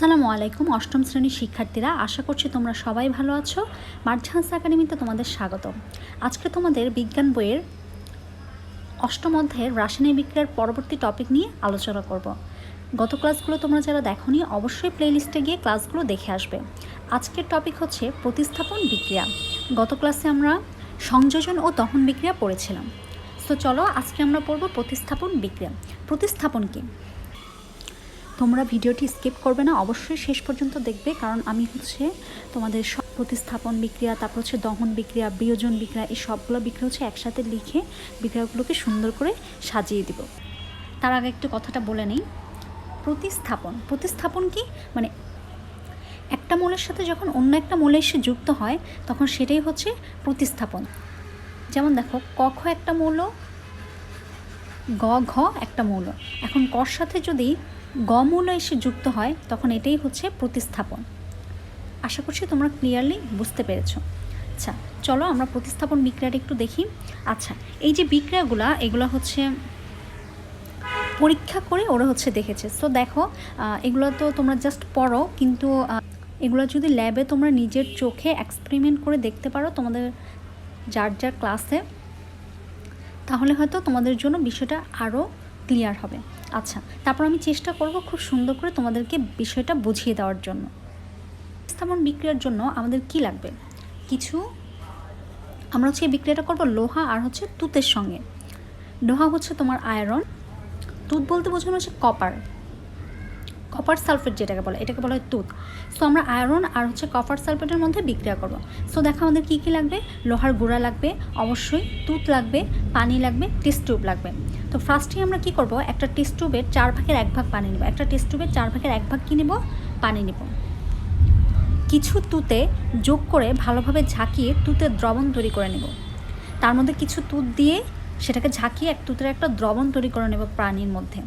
আসসালামু আলাইকুম, অষ্টম শ্রেণির শিক্ষার্থীরা। আশা করছি তোমরা সবাই ভালো আছো। মার্ঝান্স একাডেমিতে তোমাদের স্বাগত আজকে তোমাদের বিজ্ঞান বইয়ের অষ্টম অধ্যায়ের রাসায়নিক বিক্রিয়ার পরবর্তী টপিক নিয়ে আলোচনা করব। গত ক্লাসগুলো তোমরা যারা দেখোনি, অবশ্যই প্লেলিস্টে গিয়ে ক্লাসগুলো দেখে আসবে। আজকের টপিক হচ্ছে প্রতিস্থাপন বিক্রিয়া। গত ক্লাসে আমরা সংযোজন ও দহন বিক্রিয়া পড়েছিলাম। তো চলো আজকে আমরা পড়ব প্রতিস্থাপন বিক্রিয়া। প্রতিস্থাপন কী? তোমরা ভিডিওটি স্কিপ করবে না, অবশ্যই শেষ পর্যন্ত দেখবে, কারণ আমি হচ্ছে তোমাদের সব প্রতিস্থাপন বিক্রিয়া, তারপর হচ্ছে দহন বিক্রিয়া, বিয়োজন বিক্রিয়া, এই সবগুলো বিক্রিয়া হচ্ছে একসাথে লিখে বিক্রিয়াগুলোকে সুন্দর করে সাজিয়ে দিব। তার আগে একটু কথাটা বলে নেই। প্রতিস্থাপন প্রতিস্থাপন কি? মানে একটা মৌলের সাথে যখন অন্য একটা মৌলে এসে যুক্ত হয়, তখন সেটাই হচ্ছে প্রতিস্থাপন। যেমন দেখো কখ একটা মৌল, গ ঘ একটা মৌল। এখন কর সাথে যদি গ মৌল এসে যুক্ত হয়, তখন এটাই হচ্ছে প্রতিস্থাপন। আশা করছি তোমরা ক্লিয়ারলি বুঝতে পেরেছ। আচ্ছা চলো আমরা প্রতিস্থাপন বিক্রিয়াটা একটু দেখি। আচ্ছা এই যে বিক্রিয়াগুলা, এগুলো হচ্ছে পরীক্ষা করে ওরা হচ্ছে দেখেছে। সো দেখো এগুলো তো তোমরা জাস্ট পড়ো, কিন্তু এগুলো যদি ল্যাবে তোমরা নিজের চোখে এক্সপেরিমেন্ট করে দেখতে পারো, তোমাদের যার যার ক্লাসে তাহলে হয়তো তোমাদের জন্য বিষয়টা আরও ক্লিয়ার হবে। আচ্ছা তারপর আমি চেষ্টা করব খুব সুন্দর করে তোমাদেরকে বিষয়টা বুঝিয়ে দেওয়ার জন্য। স্থাপন বিক্রিয়ার জন্য আমাদের কি লাগবে? কিছু, আমরা হচ্ছে বিক্রিয়াটা করব লোহা আর হচ্ছে তুতের সঙ্গে। লোহা হচ্ছে তোমার আয়রন তুত বলতে বোঝানো হচ্ছে কপার কপার সালফেট যেটাকে বলে, এটাকে বলা হয় তুত। সো আমরা আয়রন আর হচ্ছে কপার সালফেটের মধ্যে বিক্রিয়া করব। সো দেখো আমাদের কী কী লাগবে? লোহার গুঁড়া লাগবে, অবশ্যই তুত লাগবে, পানি লাগবে টেস্ট টিউব লাগবে। তো ফার্স্টে আমরা কি করব? একটা টেস্ট টিউবের চার ভাগের এক ভাগ পানি নেব। একটা টেস্ট টিউবের চার ভাগের এক ভাগ কী নেব? পানি নেব। কিছু তুতে যোগ করে ভালোভাবে ঝাঁকিয়ে তুতের দ্রবণ তৈরি করে নেব। তার মধ্যে কিছু তুত দিয়ে সেটাকে ঝাঁকিয়ে এক তুতের একটা দ্রবণ তৈরি করে নেব প্রাণীর মধ্যে।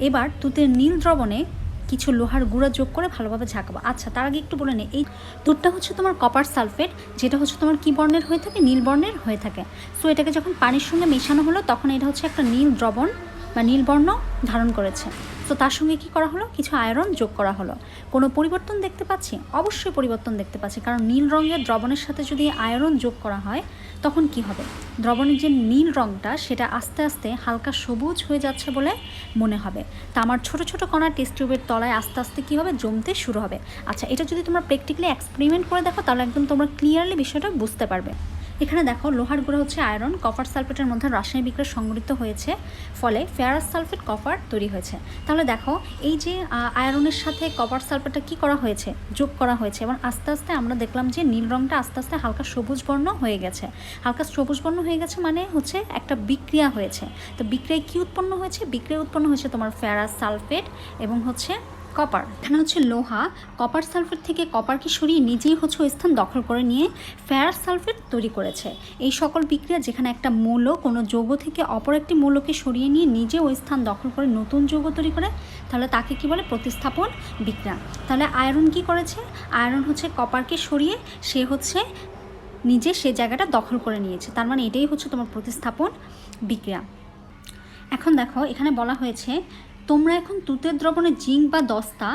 এবার তুতের নীল দ্রবণে কিছু লোহার গুঁড়া যোগ করে ভালোভাবে ঝাঁকাবো। আচ্ছা তার আগে একটু বলে নিই এই দুধটা হচ্ছে তোমার কপার সালফেট যেটা হচ্ছে তোমার কী বর্ণের হয়ে থাকে? নীল বর্ণের হয়ে থাকে। সো এটাকে যখন পানির সঙ্গে মেশানো হলো, তখন এটা হচ্ছে একটা নীল দ্রবণ বা নীলবর্ণ ধারণ করেছে। তো তার সঙ্গে কি করা হলো? কিছু আয়রন যোগ করা হলো। কোনো পরিবর্তন দেখতে পাচ্ছি? অবশ্যই পরিবর্তন দেখতে পাচ্ছি। কারণ নীল রঙের দ্রবণের সাথে যদি আয়রন যোগ করা হয়, তখন কি হবে? দ্রবণের যে নীল রঙটা সেটা আস্তে আস্তে হালকা সবুজ হয়ে যাচ্ছে বলে মনে হবে। তা আমার ছোট ছোট কণা টেস্ট টিউবের তলায় আস্তে আস্তে কী হবে? জমতে শুরু হবে। আচ্ছা এটা যদি তোমরা প্র্যাকটিক্যালি এক্সপেরিমেন্ট করে দেখো, তাহলে একদম তোমরা ক্লিয়ারলি বিষয়টা বুঝতে পারবে। এখানে দেখো, লোহার গুঁড়ো হচ্ছে আয়রন, কপার সালফেটের মধ্যে রাসায়নিক বিক্রিয়া সংগঠিত হয়েছে, ফলে ফেরাস সালফেট কপার তৈরি হয়েছে। তাহলে দেখো, এই যে আয়রনের সাথে কপার সালফেটটা কি করা হয়েছে, যোগ করা হয়েছে এবং আস্তে আস্তে আমরা দেখলাম যে নীল রঙটা আস্তে আস্তে হালকা সবুজ বর্ণ হয়ে গেছে। হালকা সবুজ বর্ণ হয়ে গেছে মানে হচ্ছে একটা বিক্রিয়া হয়েছে। তো বিক্রিয়ায় কি উৎপন্ন হয়েছে? বিক্রিয়া উৎপন্ন হয়েছে তোমার ফেরাস সালফেট এবং হচ্ছে কপার। এখানে হচ্ছে লোহা। কপার সালফেট থেকে কপারকে সরিয়ে নিজেই হচ্ছে ওই স্থান দখল করে নিয়ে ফেরাস সালফেট তৈরি করেছে। এই সকল বিক্রিয়া যেখানে একটা মৌল, কোনো যৌগ থেকে অপর একটি মৌলকে সরিয়ে নিয়ে নিজে ওই স্থান দখল করে নতুন যৌগ তৈরি করে, তাহলে তাকে কি বলে? প্রতিস্থাপন বিক্রিয়া। তাহলে আয়রন কি করেছে? আয়রন হচ্ছে কপারকে সরিয়ে সে হচ্ছে নিজে সে জায়গাটা দখল করে নিয়েছে। তার মানে এটাই হচ্ছে তোমার প্রতিস্থাপন বিক্রিয়া। এখন দেখো, এখানে বলা হয়েছে তোমরা এখন তুতের দ্রবণে জিঙ্ক বা দস্তা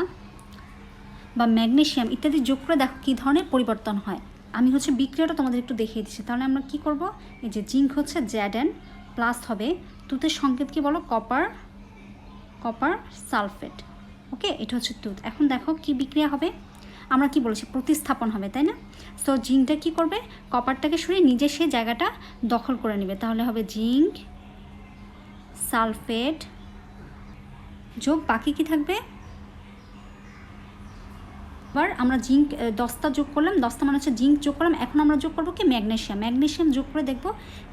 বা ম্যাগনেশিয়াম ইত্যাদি যোগ করে দেখো কী ধরনের পরিবর্তন হয়। আমি হচ্ছে বিক্রিয়াটা তোমাদের একটু দেখিয়ে দিচ্ছি। তাহলে আমরা কি করব? এই যে জিঙ্ক হচ্ছে জ্যাডেন প্লাস হবে। তুতের সংকেত কি বলো? Copper copper sulphate. ওকে, এটা হচ্ছে তুত। এখন দেখো কি বিক্রিয়া হবে? আমরা কি বলেছি? প্রতিস্থাপন হবে, তাই না? সো জিঙ্কটা কি করবে? কপারটাকে সরিয়ে নিজে সে জায়গাটা দখল করে নেবে। তাহলে হবে জিঙ্ক, সালফেট যোগ বাকি কি থাকবে? এবার আমরা জিঙ্ক দস্তা যোগ করলাম। দস্তা মানে হচ্ছে জিঙ্ক যোগ করলাম। এখন আমরা যোগ করব কি? ম্যাগনেশিয়াম। ম্যাগনেশিয়াম যোগ করে দেখব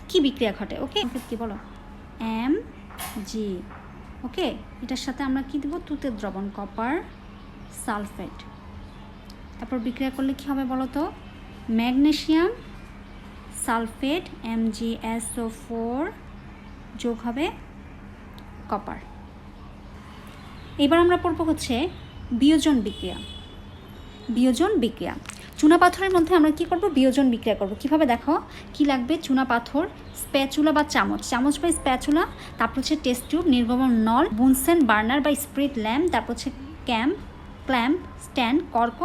কি বিক্রিয়া ঘটে ওকে? কি বলো? M G. ওকে? এটার সাথে আমরা কি দেবো? তুতের দ্রবণ কপার সালফেট। তারপর বিক্রিয়া করলে কি হবে বলো তো? Magnesium sulphate M G S O four যোগ হবে কপার। এবার আমরা পড়ব হচ্ছে বিয়োজন বিক্রিয়া। বিয়োজন বিক্রিয়া। চুনা পাথরের মধ্যে আমরা কি করব? বিয়োজন বিক্রিয়া করব। কীভাবে দেখো? কি লাগবে? চুনা পাথর, স্প্যাচুলা বা চামচ। চামচ বা স্প্যাচুলা, তারপর হচ্ছে টেস্ট টিউব, নির্গমন নল, বুনসেন বার্নার বা স্প্রিট ল্যাম্প, তারপর হচ্ছে ক্যাম্প, ক্ল্যাম্প, স্ট্যান্ড, কর্ক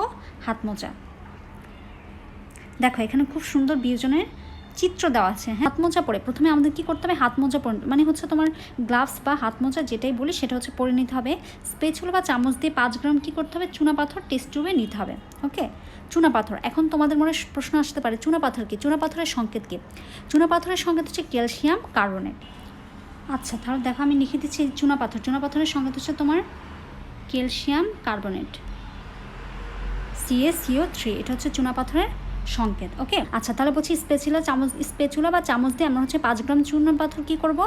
হাত মোজা দেখো, এখানে খুব সুন্দর বিয়োজনের চিত্র দেওয়া আছে হ্যাঁ? হাত মোজা পরে। প্রথমে আমাদের কি করতে হবে? হাত মোজা পরে। মানে হচ্ছে তোমার গ্লাভস বা হাত মোজা যেটাই বলি, সেটা হচ্ছে পরে নিতে হবে। স্পেচুলো বা চামচ দিয়ে পাঁচ গ্রাম কী করতে হবে? চুনা পাথর টেস্ট টিউবে নিতে হবে ওকে চুনা পাথর। এখন তোমাদের মনে প্রশ্ন আসতে পারে, চুনা পাথর কি? চুনা পাথরের সংকেত কি? চুনা পাথরের সংকেত হচ্ছে ক্যালসিয়াম কার্বনেট। আচ্ছা তাহলে দেখো আমি লিখে দিচ্ছি চুনা পাথর। চুনা পাথরের সংকেত হচ্ছে তোমার ক্যালসিয়াম কার্বনেট। সিএসিও থ্রি এটা হচ্ছে চুনা পাথরের সংকেত ওকে আচ্ছা তাহলে বলছি স্পেচুলা চামচ স্পেচুলা বা চামচ দিয়ে আমরা হচ্ছে পাঁচ গ্রাম চূর্ণ পাথর কী করব?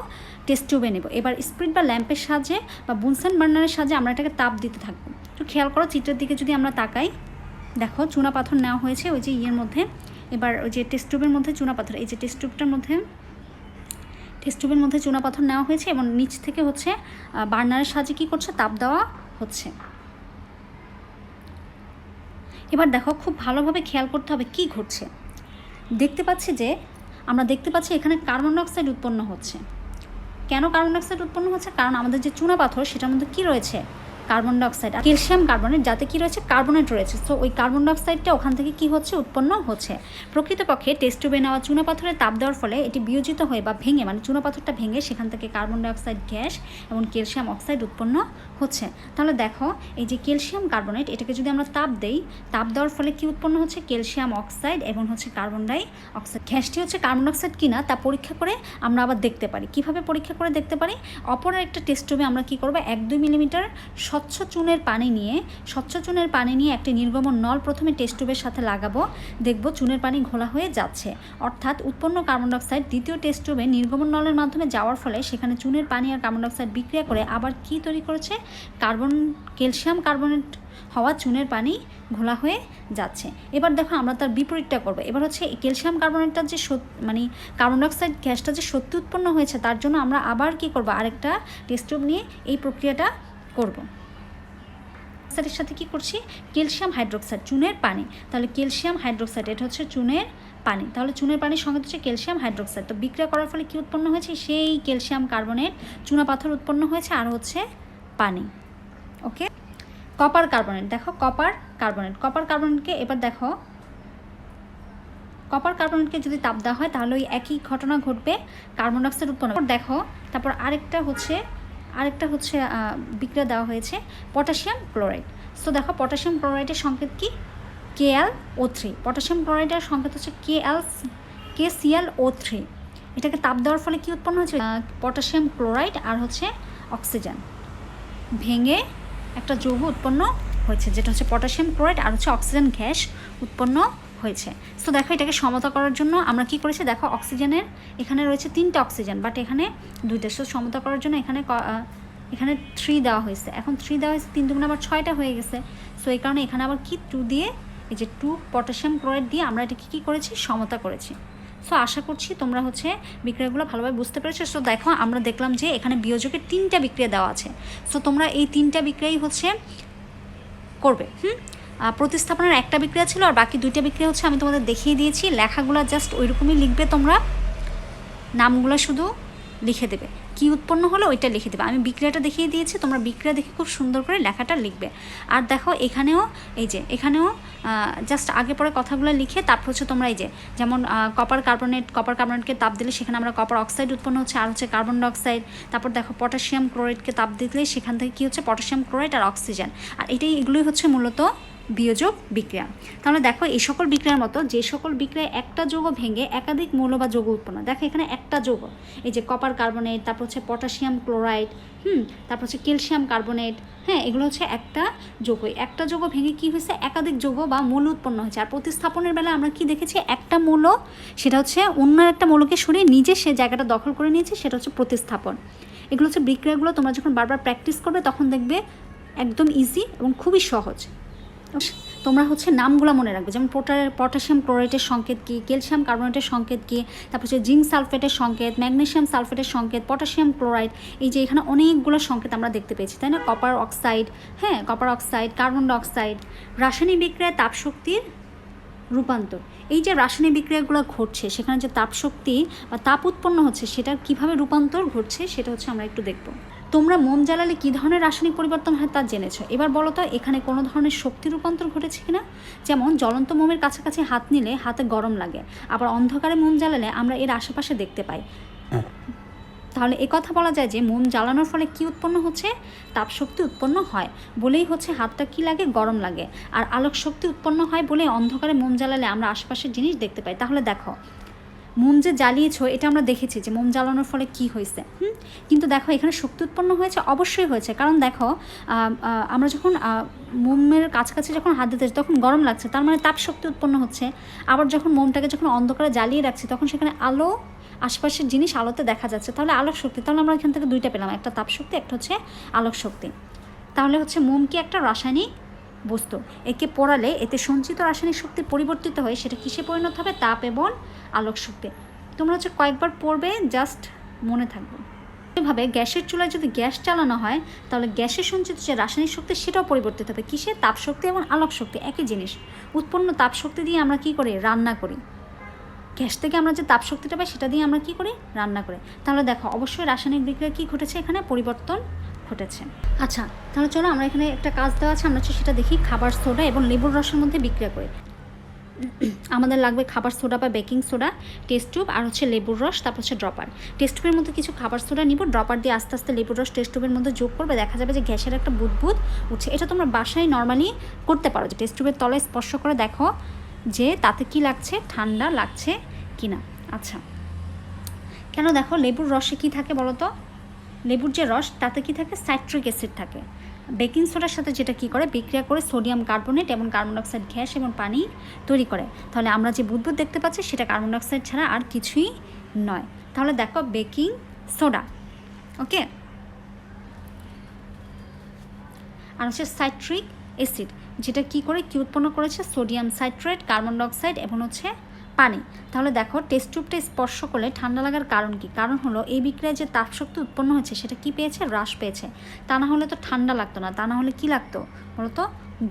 টেস্ট টিউবে নেব। এবার স্প্রিট বা ল্যাম্পের সাহায্যে বা বুনসেন বার্নারের সাহায্যে আমরা এটাকে তাপ দিতে থাকব। একটু খেয়াল করো, চিত্রের দিকে যদি আমরা তাকাই, দেখো চুনা পাথর নেওয়া হয়েছে ওই যে ইয়ের মধ্যে। এবার ওই যে টেস্ট টিউবের মধ্যে চুনা পাথর, এই যে টেস্ট টিউবটার মধ্যে টেস্ট টিউবের মধ্যে চুনা পাথর নেওয়া হয়েছে এবং নিচ থেকে হচ্ছে বার্নারের সাহায্যে কী করছে? তাপ দেওয়া হচ্ছে। এবার দেখো খুব ভালোভাবে খেয়াল করতে হবে কি ঘটছে। দেখতে পাচ্ছি যে আমরা দেখতে পাচ্ছি এখানে কার্বন ডাইঅক্সাইড উৎপন্ন হচ্ছে। কেন কার্বন ডাইঅক্সাইড উৎপন্ন হচ্ছে? কারণ আমাদের যে চুনা পাথর সেটার মধ্যে কী রয়েছে? কার্বন ডাইঅক্সাইড আর ক্যালসিয়াম কার্বনেট যাতে কী রয়েছে, কার্বনেট রয়েছে। তো ওই কার্বন ডাইঅক্সাইডটা ওখান থেকে কী হচ্ছে, উৎপন্ন হচ্ছে। প্রকৃতপক্ষে টেস্ট টিউবে নেওয়া চুনা পাথরের তাপ দেওয়ার ফলে এটি বিয়োজিত হয়ে বা ভেঙে মানে চুনা পাথরটা ভেঙে সেখান থেকে কার্বন ডাইঅক্সাইড, গ্যাস এবং ক্যালসিয়াম অক্সাইড উৎপন্ন হচ্ছে। তাহলে দেখো, এই যে ক্যালসিয়াম কার্বনেট, এটাকে যদি আমরা তাপ দেই, তাপ দেওয়ার ফলে কি উৎপন্ন হচ্ছে? ক্যালসিয়াম অক্সাইড এবং হচ্ছে কার্বন ডাই অক্সাইড গ্যাসটি হচ্ছে কার্বন অক্সাইড কিনা তা পরীক্ষা করে আমরা আবার দেখতে পারি। কীভাবে পরীক্ষা করে দেখতে পারি? অপর একটা টেস্ট টিউবে আমরা কি করব? এক দুই মিলিমিটার স্বচ্ছ চুনের পানি নিয়ে, স্বচ্ছ চুনের পানি নিয়ে একটি নির্গমন নল প্রথমে টেস্ট টিউবের সাথে লাগাবো। দেখব চুনের পানি ঘোলা হয়ে যাচ্ছে। অর্থাৎ উৎপন্ন কার্বন ডাইঅক্সাইড দ্বিতীয় টেস্ট টিউবে নির্গমন নলের মাধ্যমে যাওয়ার ফলে সেখানে চুনের পানি আর কার্বন ডাইঅক্সাইড বিক্রিয়া করে আবার কি তৈরি করেছে? কার্বন ক্যালসিয়াম কার্বনেট হওয়া চুনের পানি ঘোলা হয়ে যাচ্ছে। এবার দেখো আমরা তার বিপরীতটা করব। এবার হচ্ছে ক্যালসিয়াম কার্বনেটটা যে মানে কার্বন ডাইঅক্সাইড গ্যাসটা যে সত্যি উৎপন্ন হয়েছে, তার জন্য আমরা আবার কি করব? আরেকটা টেস্ট টিউব নিয়ে এই প্রক্রিয়াটা করব। অক্সাইডের সাথে কি করছি? ক্যালসিয়াম হাইড্রোক্সাইড, চুনের পানি। তাহলে ক্যালসিয়াম হাইড্রোক্সাইড, এটা হচ্ছে চুনের পানি। তাহলে চুনের পানির সঙ্গে হচ্ছে ক্যালসিয়াম হাইড্রোক্সাইড। তো বিক্রিয়া করার ফলে কি উৎপন্ন হয়েছে? সেই ক্যালসিয়াম কার্বনেট চুনা পাথর উৎপন্ন হয়েছে আর হচ্ছে পানি। ওকে? কপার কার্বনেট, দেখো কপার কার্বনেট। কপার কার্বনেটকে এবার দেখো। কপার কার্বনেটকে যদি তাপ দেওয়া হয় তাহলে ওই একই ঘটনা ঘটবে, কার্বন ডাইঅক্সাইড উৎপন্ন। দেখো, তারপর আরেকটা হচ্ছে আরেকটা হচ্ছে বিক্রিয়া দেওয়া হয়েছে, পটাশিয়াম ক্লোরাইড। সো দেখো, পটাশিয়াম ক্লোরাইডের সংকেত কি? কে এল ও থ্রি পটাশিয়াম ক্লোরাইডের সংকেত হচ্ছে কে এল কে সিএল ও থ্রি এটাকে তাপ দেওয়ার ফলে কি উৎপন্ন হয়েছে? পটাশিয়াম ক্লোরাইড আর হচ্ছে অক্সিজেন। ভেঙে একটা যৌগ উৎপন্ন হয়েছে, যেটা হচ্ছে পটাশিয়াম ক্লোরাইড আর হচ্ছে অক্সিজেন গ্যাস উৎপন্ন হয়েছে। সো দেখো এটাকে সমতা করার জন্য আমরা কি করেছি? দেখো অক্সিজেনের এখানে রয়েছে তিনটে অক্সিজেন বাট এখানে দুইটা। সো সমতা করার জন্য এখানে এখানে থ্রি দেওয়া হয়েছে। এখন থ্রি দেওয়া হয়েছে, তিন দুগুণ আবার ছয়টা হয়ে গেছে। সো এই কারণে এখানে আবার কি টু দিয়ে, এই যে টু পটাশিয়াম ক্লোরাইড দিয়ে আমরা এটাকে কী করেছি? সমতা করেছি। সো আশা করছি তোমরা হচ্ছে বিক্রিয়াগুলো ভালোভাবে বুঝতে পেরেছ। সো দেখো আমরা দেখলাম যে এখানে বিয়োজকের তিনটা বিক্রিয়া দেওয়া আছে। সো তোমরা এই তিনটা বিক্রিয়াই হচ্ছে করবে। হুম? প্রতিস্থাপনের একটা বিক্রিয়া ছিল আর বাকি দুইটা বিক্রিয়া হচ্ছে আমি তোমাদের দেখিয়ে দিয়েছি। লেখাগুলো জাস্ট ওই রকমই লিখবে তোমরা। নামগুলো শুধু লিখে দেবে। কি উৎপন্ন হলো ওইটা লিখে দেবে। আমি বিক্রিয়াটা দেখিয়ে দিয়েছি, তোমরা বিক্রিয়া দেখে খুব সুন্দর করে লেখাটা লিখবে। আর দেখো এখানেও, এই যে, এখানেও জাস্ট আগে পরে কথাগুলো লিখে তারপর হচ্ছে তোমরা এই যে, যেমন কপার কার্বনেট কপার কার্বনেটকে তাপ দিলে সেখানে আমরা কপার অক্সাইড উৎপন্ন হচ্ছে, আর হচ্ছে কার্বন ডাইঅক্সাইড তারপর দেখো পটাশিয়াম ক্লোরাইডকে তাপ দিলে সেখান থেকে কী হচ্ছে পটাশিয়াম ক্লোরাইড আর অক্সিজেন আর এটাই, এগুলোই হচ্ছে মূলত বিয়োজক বিক্রিয়া। তাহলে দেখো এই সকল বিক্রিয়ার মতো যে সকল বিক্রিয়া একটা যৌগ ভেঙে একাধিক মৌল বা যৌগ উৎপন্ন। দেখো এখানে একটা যৌগ। এই যে কপার কার্বনেট তারপর হচ্ছে পটাশিয়াম ক্লোরাইড হুম, তারপর হচ্ছে ক্যালসিয়াম কার্বনেট হ্যাঁ এগুলো হচ্ছে একটা যৌগ একটা যৌগ ভেঙে কি হয়েছে? একাধিক যৌগ বা মৌল উৎপন্ন হয়েছে। আর প্রতিস্থাপনের বেলা আমরা কি দেখেছি? একটা মৌল, সেটা হচ্ছে অন্য একটা মৌলকে সরিয়ে নিজে সে জায়গাটা দখল করে নিয়েছে, সেটা হচ্ছে প্রতিস্থাপন। এগুলো হচ্ছে বিক্রিয়াগুলো তোমরা যখন বারবার প্র্যাকটিস করবে, তখন দেখবে একদম ইজি এবং খুবই সহজ। তোমরা হচ্ছে নামগুলো মনে রাখবে, যেমন পটাশিয়াম ক্লোরাইডের সংকেত কী, ক্যালসিয়াম কার্বনেটের সংকেত কী, তারপর হচ্ছে জিঙ্ক সালফেটের সংকেত ম্যাগনেশিয়াম সালফেটের সংকেত, পটাশিয়াম ক্লোরাইড, এই যে এখানে অনেকগুলো সংকেত আমরা দেখতে পেয়েছি, তাই না? কপার অক্সাইড হ্যাঁ কপার অক্সাইড, কার্বন ডাইঅক্সাইড, রাসায়নিক বিক্রিয়ায় তাপশক্তির রূপান্তর। এই যে রাসায়নিক বিক্রিয়াগুলো ঘটছে, সেখানে যে তাপশক্তি বা তাপ উৎপন্ন হচ্ছে সেটা কীভাবে রূপান্তর ঘটছে, সেটা হচ্ছে আমরা একটু দেখব। তোমরা মোম জ্বালালে কী ধরনের রাসায়নিক পরিবর্তন হয় তা জেনেছো। এবার বলো তো এখানে কোনো ধরনের শক্তি রূপান্তর ঘটেছে কিনা? যেমন জ্বলন্ত মোমের কাছাকাছি হাত নিলে হাতে গরম লাগে আবার অন্ধকারে মোম জ্বালালে আমরা এর আশেপাশে দেখতে পাই। তাহলে এ কথা বলা যায় যে মোম জ্বালানোর ফলে কি উৎপন্ন হচ্ছে? তাপশক্তি উৎপন্ন হয় বলেই হচ্ছে হাতটা কি লাগে? গরম লাগে। আর আলোক শক্তি উৎপন্ন হয় বলে অন্ধকারে মোম জ্বালালে আমরা আশেপাশের জিনিস দেখতে পাই। তাহলে দেখো মোম যে জ্বালিয়েছো, এটা আমরা দেখেছি যে মোম জ্বালানোর ফলে কি হয়েছে। হুম? কিন্তু দেখো, এখানে শক্তি উৎপন্ন হয়েছে, অবশ্যই হয়েছে। কারণ দেখো আমরা যখন মোমের কাছাকাছি যখন হাত দিতে তখন গরম লাগছে, তার মানে তাপ শক্তি উৎপন্ন হচ্ছে। আবার যখন মোমটাকে যখন অন্ধকারে জ্বালিয়ে রাখছি, তখন সেখানে আলো, আশপাশের জিনিস আলোতে দেখা যাচ্ছে। তাহলে আলোক শক্তি, তাহলে আমরা এখান থেকে দুইটা পেলাম। একটা তাপ শক্তি, একটা হচ্ছে আলোক শক্তি। তাহলে হচ্ছে মোম কি একটা রাসায়নিক বস্তু। একে পড়ালে এতে সঞ্চিত রাসায়নিক শক্তি পরিবর্তিত হয়ে, সেটা কিসে পরিণত হবে? তাপ এবং আলোক শক্তি। তোমরা হচ্ছে কয়েকবার পড়বে, জাস্ট মনে থাকবে। এভাবে গ্যাসের চুলায় যদি গ্যাস চালানো হয়, তাহলে গ্যাসের সঞ্চিত যে রাসায়নিক শক্তি, সেটাও পরিবর্তিত হবে। কিসে? তাপ শক্তি এবং আলোক শক্তি, একই জিনিস। উৎপন্ন তাপ শক্তি দিয়ে আমরা কি করি? রান্না করি। গ্যাস থেকে আমরা যে তাপ শক্তিটা পাই, সেটা দিয়ে আমরা কি করি? রান্না করি। তাহলে দেখো, অবশ্যই রাসায়নিক বিক্রিয়া কী ঘটেছে? এখানে পরিবর্তন ঘটেছে। আচ্ছা তাহলে চলো আমরা এখানে একটা কাজ দেওয়া আছে, আমরা সেটা দেখি, খাবার সোডা এবং লেবুর রসের মধ্যে বিক্রিয়া করি। আমাদের লাগবে খাবার সোডা বা বেকিং সোডা, টেস্ট টিউব আর হচ্ছে লেবুর রস, তারপর হচ্ছে ড্রপার। টেস্ট টিউবের মধ্যে কিছু খাবার সোডা নিব, ড্রপার দিয়ে আস্তে আস্তে লেবুর রস টেস্ট টিউবের মধ্যে যোগ করবে, দেখা যাবে যে গ্যাসের একটা বুদবুদ উঠছে। এটা তোমরা বাসায় নর্মালি করতে পারো, যে টেস্ট টিউবের তলায় স্পর্শ করে দেখো যে তাতে কি লাগছে, ঠান্ডা লাগছে কি না আচ্ছা কেন দেখো লেবুর রসে কি থাকে বলো তো? লেবুর যে রস, তাতে কি থাকে? সাইট্রিক অ্যাসিড থাকে। বেকিং সোডার সাথে যেটা কি করে? বিক্রিয়া করে সোডিয়াম কার্বনেট এবং কার্বন ডাইঅক্সাইড গ্যাস এবং পানি তৈরি করে। তাহলে আমরা যে বুদবুদ দেখতে পাচ্ছি, সেটা কার্বন ডাইঅক্সাইড ছাড়া আর কিছুই নয়। তাহলে দেখো বেকিং সোডা ওকে আর হচ্ছে সাইট্রিক অ্যাসিড যেটা কি করে? কি উৎপন্ন করেছে? সোডিয়াম সাইট্রেট কার্বন ডাইঅক্সাইড এবং হচ্ছে পানি। তাহলে দেখো টেস্ট টিউবটা স্পর্শ করলে ঠান্ডা লাগার কারণ কি? কারণ হলো এই বিক্রিয়ায় যে তাপশক্তি উৎপন্ন হয়েছে সেটা কি পেয়েছে? হ্রাস পেয়েছে। তা না হলে তো ঠান্ডা লাগতো না, তা না হলে কি লাগতো? বলতো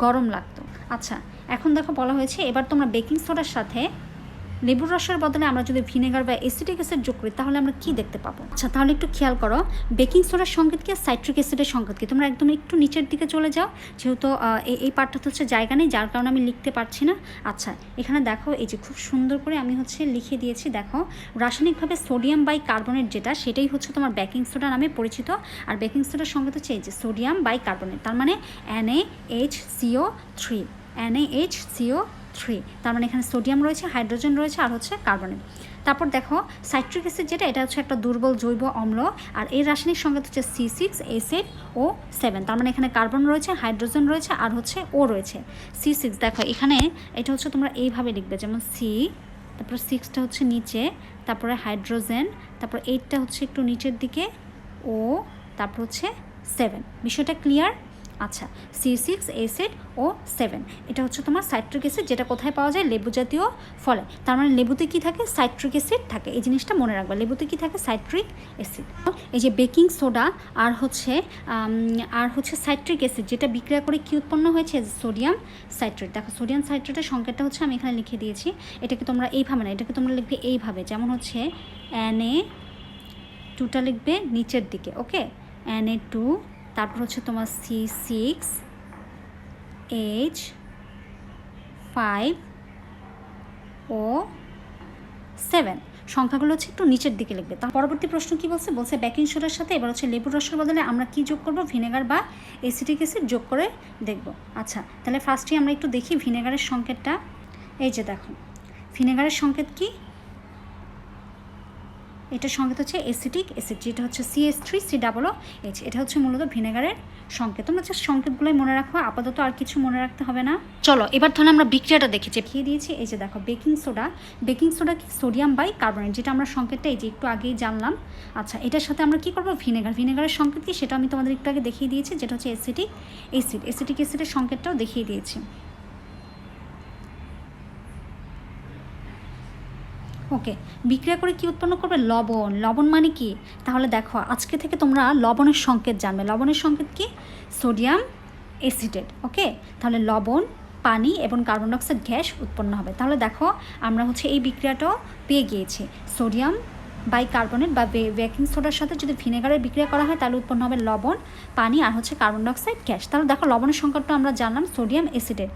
গরম লাগতো। আচ্ছা এখন দেখো বলা হয়েছে, এবার তোমরা বেকিং সোডার সাথে লেবুর রসের বদলে আমরা যদি ভিনেগার বা অ্যাসিটিক অ্যাসিড যোগ করি, তাহলে আমরা কি দেখতে পাবো? আচ্ছা তাহলে একটু খেয়াল করো, বেকিং সোডার সংকেত কি আর সাইট্রিক অ্যাসিডের সংকেত কি তোমরা একদম একটু নিচের দিকে চলে যাও, যেহেতু এই পার্টটা তো হচ্ছে জায়গা নেই, যার কারণে আমি লিখতে পারছি না। আচ্ছা এখানে দেখো, এই যে খুব সুন্দর করে আমি হচ্ছে লিখে দিয়েছি, দেখো, রাসায়নিকভাবে সোডিয়াম বাই কার্বনেট যেটা, সেটাই হচ্ছে তোমার বেকিং সোডা নামে পরিচিত। আর বেকিং সোডার সংকেত হচ্ছে এই যে সোডিয়াম বাই কার্বনেট, তার মানে N H C O three N H C O three তার মানে এখানে সোডিয়াম রয়েছে হাইড্রোজেন রয়েছে আর হচ্ছে কার্বনেট তারপর দেখো সাইট্রিক অ্যাসিড যেটা, এটা হচ্ছে একটা দুর্বল জৈব অম্ল, আর এই রাসায়নিক সংকেত হচ্ছে C six H eight O seven তার মানে এখানে কার্বন রয়েছে হাইড্রোজেন রয়েছে আর হচ্ছে ও রয়েছে। সি সিক্স দেখো, এখানে এটা হচ্ছে তোমরা এইভাবে লিখবে, যেমন সি তারপর সিক্সটা হচ্ছে নিচে, তারপরে হাইড্রোজেন তারপর এইটটা হচ্ছে একটু নিচের দিকে ও তারপর হচ্ছে সেভেন বিষয়টা ক্লিয়ার আচ্ছা C six H eight O seven এটা হচ্ছে তোমার সাইট্রিক অ্যাসিড যেটা কোথায় পাওয়া যায়? লেবু জাতীয় ফলে। তার মানে লেবুতে কী থাকে? সাইট্রিক অ্যাসিড থাকে। এই জিনিসটা মনে রাখবে। লেবুতে কী থাকে? সাইট্রিক অ্যাসিড এই যে বেকিং সোডা আর হচ্ছে আর হচ্ছে সাইট্রিক অ্যাসিড যেটা বিক্রিয়া করে কি উৎপন্ন হয়েছে? সোডিয়াম সাইট্রেট দেখো সোডিয়াম সাইট্রেটের সংকেতটা হচ্ছে আমি এখানে লিখে দিয়েছি। এটাকে তোমরা এইভাবে না, এটাকে তোমরা লিখবে এইভাবে। যেমন হচ্ছে এন এ টুটা লিখবে নিচের দিকে ওকে এন এ টু তারপর হচ্ছে তোমার C six H five O seven সংখ্যাগুলো হচ্ছে একটু নিচের দিকে লিখবে। তার পরবর্তী প্রশ্ন কি বলছে? বলছে বেকিং সোডার সাথে এবার হচ্ছে লেবুর রসের বদলে আমরা কি যোগ করব? ভিনেগার বা এসিটিক অ্যাসিড যোগ করে দেখব। আচ্ছা তাহলে ফার্স্টে আমরা একটু দেখি ভিনেগারের সংকেতটা। এই যে দেখো ভিনেগারের সংকেত কি? এটার সংকেত হচ্ছে এসিটিক অ্যাসিড যেটা হচ্ছে C S three C double H এটা হচ্ছে মূলত ভিনেগারের সংকেত। তোমরা জাস্ট সংকেতগুলোই মনে রাখো, আপাতত আর কিছু মনে রাখতে হবে না। চলো, এবার তাহলে আমরা বিক্রিয়াটা দেখেছি দেখিয়ে দিয়েছি, এই যে দেখো বেকিং সোডা বেকিং সোডা কি? সোডিয়াম বাই কার্বনেট যেটা আমরা সংকেতটা এই যে একটু আগেই জানলাম। আচ্ছা এটার সাথে আমরা কি করব? ভিনেগার ভিনেগারের সংকেত কি? সেটা আমি তোমাদের একটু আগে দেখিয়ে দিয়েছি, যেটা হচ্ছে এসিটিক অ্যাসিড এসিটিক অ্যাসিডের সংকেতটাও দেখিয়ে দিয়েছি। ওকে, বিক্রিয়া করে কি উৎপন্ন করবে? লবণ। লবণ মানে কি? তাহলে দেখো, আজকে থেকে তোমরা লবণের সংকেত জানবে। লবণের সংকেত কি? Sodium acetate okay? তাহলে লবণ, পানি এবং কার্বন ডাইঅক্সাইড গ্যাস উৎপন্ন হবে। তাহলে দেখো, আমরা হচ্ছে এই বিক্রিয়াটাও পেয়ে গিয়েছি। সোডিয়াম বাই কার্বনেট বা বেকিং সোডার সাথে যদি ভিনেগারের বিক্রিয়া করা হয়, তাহলে উৎপন্ন হবে লবণ, পানি আর হচ্ছে কার্বন ডাইঅক্সাইড গ্যাস। তাহলে দেখো, লবণের সংকটটা আমরা জানলাম, সোডিয়াম অ্যাসিডের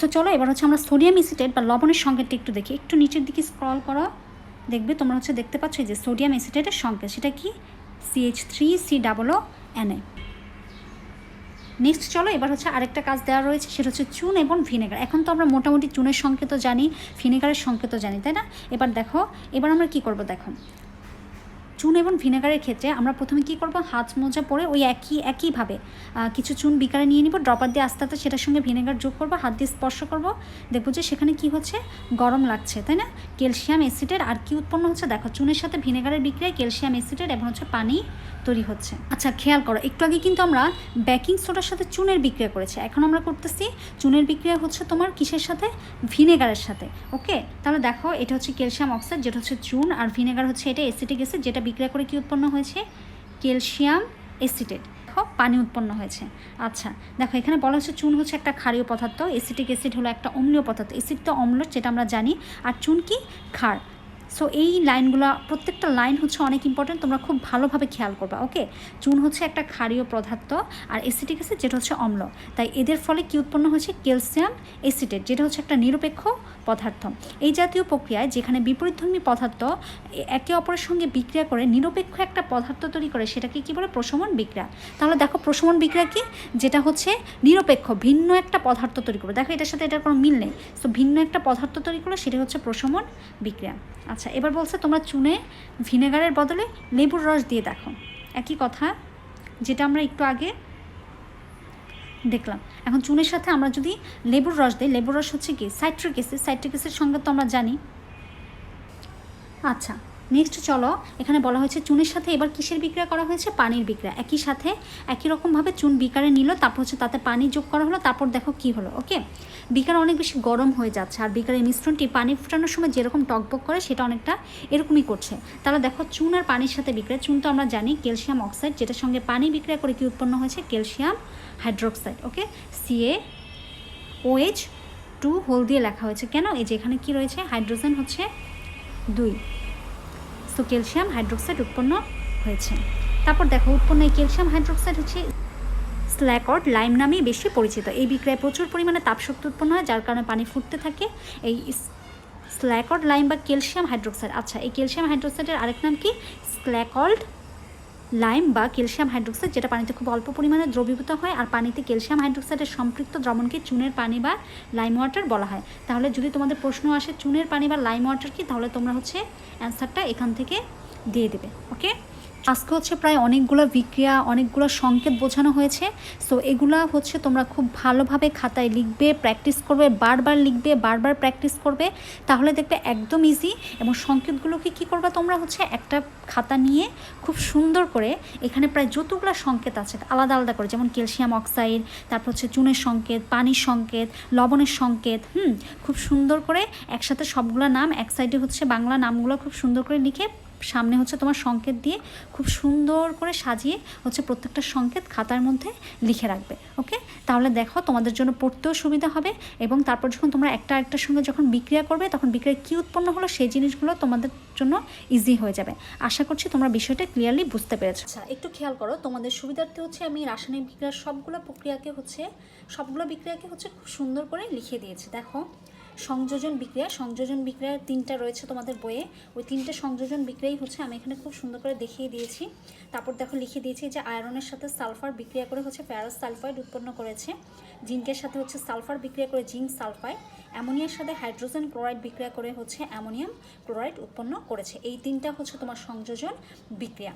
তো চলো, এবার হচ্ছে আমরা সোডিয়াম এসিটেট বা লবণের সংকেতটা একটু দেখি। একটু নিচের দিকে স্ক্রল করো, দেখবে তোমরা হচ্ছে দেখতে পাচ্ছ যে সোডিয়াম এসিটেটের সংকেত সেটা কি? C H three C double N A next চলো, এবার হচ্ছে আরেকটা কাজ দেওয়া রয়েছে, সেটা হচ্ছে চুন এবং ভিনেগার। এখন তো আমরা মোটামুটি চুনের সংকেত জানি, ভিনেগারের সংকেত জানি, তাই না? এবার দেখো, এবার আমরা কি করব দেখো? চুন এবং ভিনেগারের ক্ষেত্রে আমরা প্রথমে কী করব? হাত মোজা পরে ওই একই একইভাবে কিছু চুন বিকারে নিয়ে নিব, ড্রপার দিয়ে আস্তে আস্তে সেটার সঙ্গে ভিনেগার যোগ করব, হাত দিয়ে স্পর্শ করব, দেখব যে সেখানে কি হচ্ছে? গরম লাগছে, তাই না? ক্যালসিয়াম অ্যাসিডের আর কি উৎপন্ন হচ্ছে? দেখো, চুনের সাথে ভিনেগারের বিক্রিয়ায় ক্যালসিয়াম অ্যাসিডের এবং হচ্ছে পানি তৈরি হচ্ছে। আচ্ছা খেয়াল করো, একটু আগে কিন্তু আমরা বেকিং সোডার সাথে চুনের বিক্রিয়া করেছি। এখন আমরা করতেছি চুনের বিক্রিয়া হচ্ছে তোমার কিসের সাথে? ভিনেগারের সাথে, ওকে? তাহলে দেখো, এটা হচ্ছে ক্যালসিয়াম অক্সাইড, যেটা হচ্ছে চুন, আর ভিনেগার হচ্ছে এটা অ্যাসিটিক অ্যাসিড যেটা বিক্রিয়া করে কি উৎপন্ন হয়েছে? ক্যালসিয়াম অ্যাসিটেট দেখো, পানি উৎপন্ন হয়েছে। আচ্ছা দেখো, এখানে বলা হচ্ছে চুন হচ্ছে একটা ক্ষারীয় পদার্থ অ্যাসিটিক অ্যাসিড হলো একটা অম্লীয় পদার্থ। অ্যাসিড তো অম্ল, যেটা আমরা জানি। আর চুন কি? ক্ষার। সো এই লাইনগুলো, প্রত্যেকটা লাইন হচ্ছে অনেক ইম্পর্টেন্ট তোমরা খুব ভালোভাবে খেয়াল করবা ওকে চুন হচ্ছে একটা ক্ষারীয় পদার্থ আর অ্যাসিটিক অ্যাসিড যেটা হচ্ছে অম্ল। তাই এদের ফলে কি উৎপন্ন হয়েছে? ক্যালসিয়াম অ্যাসিটেট যেটা হচ্ছে একটা নিরপেক্ষ পদার্থ। এই জাতীয় প্রক্রিয়ায় যেখানে বিপরীতধর্মী পদার্থ একে অপরের সঙ্গে বিক্রিয়া করে, নিরপেক্ষ একটা পদার্থ তৈরি করে, সেটাকে কি বলে? প্রশমন বিক্রিয়া। তাহলে দেখো, প্রশমন বিক্রিয়া কি? যেটা হচ্ছে নিরপেক্ষ, ভিন্ন একটা পদার্থ তৈরি করবে। দেখো, এটার সাথে এটার কোনো মিল নেই। সো ভিন্ন একটা পদার্থ তৈরি করলে সেটা হচ্ছে প্রশমন বিক্রিয়া। আচ্ছা এবার বলছে তোমরা চুনে ভিনেগারের বদলে লেবুর রস দিয়ে দেখো। একই কথা যেটা আমরা একটু আগে দেখলাম। এখন চুনের সাথে আমরা যদি লেবুর রস দিই, লেবুর রস হচ্ছে কি? Citric acid. সাইট্রিক অ্যাসিড সঙ্গে তো আমরা জানি। আচ্ছা নেক্সট চলো, এখানে বলা হয়েছে চুনের সাথে এবার কিসের বিক্রিয়া করা হয়েছে? পানির বিক্রিয়া। একই সাথে, একই রকমভাবে চুন বিকারে নিল, তারপর হচ্ছে তাতে পানি যোগ করা হলো, তারপর দেখো কি হলো ওকে বিকার অনেক বেশি গরম হয়ে যাচ্ছে, আর বিকারের মিশ্রণটি পানি ফুটানোর সময় যেরকম টকবক করে, সেটা অনেকটা এরকমই করছে। তাহলে দেখো, চুন আর পানির সাথে বিক্রিয়া, চুন তো আমরা জানি, ক্যালসিয়াম অক্সাইড যেটার সঙ্গে পানি বিক্রিয়া করে কি উৎপন্ন হয়েছে? Calcium hydroxide okay C A O H two whole দিয়ে লেখা হয়েছে। কেন? এই যে এখানে কি রয়েছে? হাইড্রোজেন হচ্ছে দুই। সো ক্যালসিয়াম হাইড্রোক্সাইড উৎপন্ন হয়েছে। তারপর দেখো, উৎপন্ন এই ক্যালসিয়াম হাইড্রোক্সাইড হচ্ছে স্ল্যাকড লাইম নামেই বেশি পরিচিত। এই বিক্রিয়ায় প্রচুর পরিমাণে তাপশক্তি উৎপন্ন হয়, যার কারণে পানি ফুটতে থাকে। এই স্ল্যাকড লাইম বা ক্যালসিয়াম হাইড্রোক্সাইড। আচ্ছা এই ক্যালসিয়াম হাইড্রোক্সাইডের আরেক নাম কি? স্ল্যাকল্ড লাইম বা ক্যালসিয়াম হাইড্রোক্সাইড, যেটা পানিতে খুব অল্প পরিমাণে দ্রবীভূত হয়, আর পানিতে ক্যালসিয়াম হাইড্রোক্সাইডের সম্পৃক্ত দ্রবণকে চুনের পানি বা লাইম ওয়াটার বলা হয়। তাহলে যদি তোমাদের প্রশ্ন আসে চুনের পানি বা লাইম ওয়াটার কি, তাহলে তোমরা হচ্ছে অ্যান্সারটা এখান থেকে দিয়ে দেবে, ওকে? আজকে হচ্ছে প্রায় অনেকগুলো বিক্রিয়া, অনেকগুলো সংকেত বোঝানো হয়েছে। সো এগুলা হচ্ছে তোমরা খুব ভালোভাবে খাতায় লিখবে প্র্যাকটিস করবে, বারবার লিখবে, বারবার প্র্যাকটিস করবে। তাহলে দেখবে একদম ইজি এবং সংকেতগুলোকে কী করবে তোমরা হচ্ছে একটা খাতা নিয়ে খুব সুন্দর করে এখানে প্রায় যতগুলো সংকেত আছে, আলাদা আলাদা করে, যেমন ক্যালসিয়াম অক্সাইড, তারপর হচ্ছে চুনের সংকেত, পানির সংকেত, লবণের সংকেত, হুম, খুব সুন্দর করে একসাথে সবগুলো নাম, এক সাইডে হচ্ছে বাংলা নামগুলো খুব সুন্দর করে লিখে সামনে হচ্ছে তোমার সংকেত দিয়ে খুব সুন্দর করে সাজিয়ে হচ্ছে প্রত্যেকটা সংকেত খাতার মধ্যে লিখে রাখবে, ওকে? তাহলে দেখো তোমাদের জন্য পড়তেও সুবিধা হবে এবং তারপর যখন তোমরা একটা একটার সঙ্গে যখন বিক্রিয়া করবে, তখন বিক্রিয়া কী উৎপন্ন হলো সেই জিনিসগুলো তোমাদের জন্য ইজি হয়ে যাবে। আশা করছি তোমরা বিষয়টা ক্লিয়ারলি বুঝতে পেরেছ। আচ্ছা একটু খেয়াল করো, তোমাদের সুবিধার্থে হচ্ছে আমি রাসায়নিক বিক্রিয়ার সবগুলো প্রক্রিয়াকে হচ্ছে, সবগুলো বিক্রিয়াকে হচ্ছে খুব সুন্দর করে লিখে দিয়েছি। দেখো সংযোজন বিক্রিয়া সংযোজন বিক্রিয়া তিনটা রয়েছে তোমাদের বইয়ে। ওই তিনটে সংযোজন বিক্রিয়াই হচ্ছে আমি এখানে খুব সুন্দর করে দেখিয়ে দিয়েছি। তারপর দেখো লিখে দিয়েছি যে আয়রনের সাথে সালফার বিক্রিয়া করে হচ্ছে প্যারাস সালফাইড উৎপন্ন করেছে। জিঙ্কের সাথে হচ্ছে সালফার বিক্রিয়া করে জিঙ্ক সালফাইড। অ্যামোনিয়ার সাথে হাইড্রোজেন ক্লোরাইড বিক্রিয়া করে হচ্ছে অ্যামোনিয়াম ক্লোরাইড উৎপন্ন করেছে। এই তিনটা হচ্ছে তোমার সংযোজন বিক্রিয়া।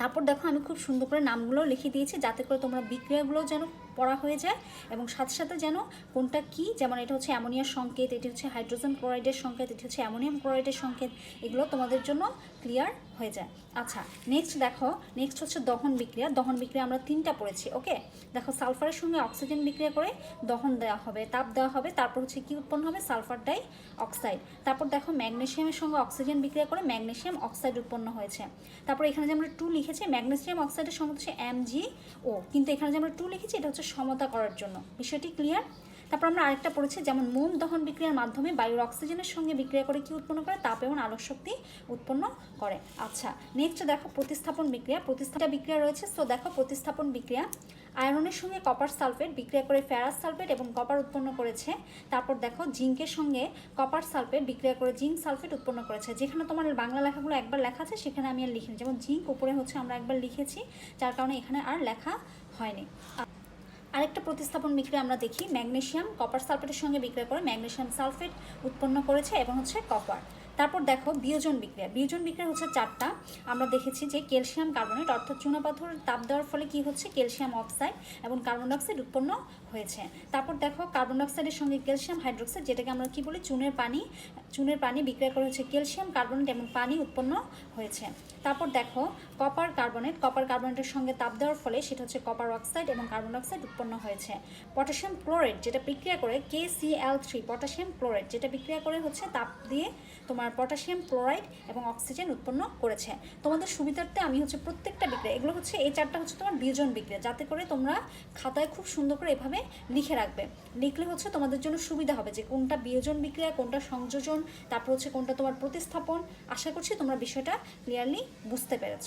তারপর দেখো আমি খুব সুন্দর করে নামগুলো লিখে দিয়েছি যাতে করে তোমরা বিক্রিয়াগুলো যেন পড়া হয়ে যায় এবং সাথে সাথে যেন কোনটা কি, যেমন এটা হচ্ছে অ্যামোনিয়ার সংকেত, এটি হচ্ছে হাইড্রোজেন ক্লোরাইডের সংকেত, এটি হচ্ছে অ্যামোনিয়াম ক্লোরাইডের সংকেত, এগুলো তোমাদের জন্য ক্লিয়ার হয়ে যায়। আচ্ছা নেক্সট দেখো নেক্সট হচ্ছে দহন বিক্রিয়া। দহন বিক্রিয়া আমরা তিনটা পড়েছি ওকে দেখো, সালফারের সঙ্গে অক্সিজেন বিক্রিয়া করে দহন দেওয়া হবে, তাপ দেওয়া হবে, তারপর হচ্ছে কি উৎপন্ন হবে? সালফার ডাই অক্সাইড তারপর দেখো ম্যাগনেশিয়ামের সঙ্গে অক্সিজেন বিক্রিয়া করে ম্যাগনেশিয়াম অক্সাইড উৎপন্ন হয়েছে। তারপর এখানে যে আমরা টু লিখেছি ম্যাগনেশিয়াম অক্সাইডের সঙ্গে হচ্ছে এম জি ও কিন্তু এখানে যে আমরা টু লিখেছি, এটা হচ্ছে সমতা করার জন্য। বিষয়টি ক্লিয়ার তারপর আমরা আরেকটা পড়েছি, যেমন মোম দহন বিক্রিয়ার মাধ্যমে বায়ুর অক্সিজেনের সঙ্গে বিক্রিয়া করে কি উৎপন্ন করে? তাপ এবং আলোক শক্তি উৎপন্ন করে। আচ্ছা নেক্সট দেখো প্রতিস্থাপন বিক্রিয়া। প্রতিস্থাপন বিক্রিয়া রয়েছে সো দেখো প্রতিস্থাপন বিক্রিয়া। আয়রনের সঙ্গে কপার সালফেট বিক্রিয়া করে ফেরাস সালফেট এবং কপার উৎপন্ন করেছে। তারপর দেখো জিঙ্কের সঙ্গে কপার সালফেট বিক্রিয়া করে জিঙ্ক সালফেট উৎপন্ন করেছে। যেখানে তোমার বাংলা লেখাগুলো একবার লেখা আছে, সেখানে আমি আর লিখিনি। যেমন জিঙ্ক উপরে হচ্ছে আমরা একবার লিখেছি, যার কারণে এখানে আর লেখা হয়নি। আরেকটা প্রতিস্থাপন বিক্রিয়া আমরা দেখি, ম্যাগনেশিয়াম, কপার সালফেটের সঙ্গে বিক্রিয়া করে ম্যাগনেশিয়াম সালফেট উৎপন্ন করেছে এবং হচ্ছে কপার। তারপর দেখো বিয়োজন বিক্রিয়া। বিয়োজন বিক্রিয়া হচ্ছে চারটা। আমরা দেখেছি যে ক্যালসিয়াম কার্বনেট অর্থাৎ চুনাপাথর তাপ দেওয়ার ফলে কি হচ্ছে? ক্যালসিয়াম অক্সাইড এবং কার্বন ডাইঅক্সাইড উৎপন্ন হয়েছে। তারপর দেখো কার্বন ডাইঅক্সাইডের সঙ্গে ক্যালসিয়াম হাইড্রোক্সাইড, যেটাকে আমরা কি বলি? চুনের পানি চুনের পানি বিক্রিয়া করে হচ্ছে ক্যালসিয়াম কার্বনেট এবং পানি উৎপন্ন হয়েছে। তারপর দেখো, কপার কার্বনেট। কপার কার্বনেটের সঙ্গে তাপ দেওয়ার ফলে সেটা হচ্ছে কপার অক্সাইড এবং কার্বন ডাইঅক্সাইড উৎপন্ন হয়েছে। পটাশিয়াম ক্লোরাইড যেটা বিক্রিয়া করে K C L three potassium chloride যেটা বিক্রিয়া করে হচ্ছে তাপ দিয়ে তোমার পটাশিয়াম ক্লোরাইড এবং অক্সিজেন উৎপন্ন করেছে। তোমাদের সুবিধার্থে আমি হচ্ছে প্রত্যেকটা বিক্রিয়া, এগুলো হচ্ছে এই চারটা হচ্ছে তোমার বিয়োজন বিক্রিয়া, যাতে করে তোমরা খাতায় খুব সুন্দর করে এভাবে লিখে রাখবে। লিখলে হচ্ছে তোমাদের জন্য সুবিধা হবে যে কোনটা বিয়োজন বিক্রিয়া, কোনটা সংযোজন তারপর হচ্ছে কোনটা তোমার প্রতিস্থাপন। আশা করছি তোমরা বিষয়টা ক্লিয়ারলি বুঝতে পেরেছ।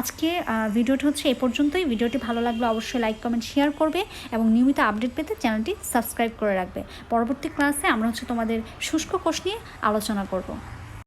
আজকে ভিডিওটি হচ্ছে এ পর্যন্তই। ভিডিওটি ভালো লাগলে অবশ্যই লাইক কমেন্ট শেয়ার করবে এবং নিয়মিত আপডেট পেতে চ্যানেলটি সাবস্ক্রাইব করে রাখবে। পরবর্তী ক্লাসে আমরা হচ্ছে তোমাদের শুষ্ক কোষ নিয়ে আলোচনা করব।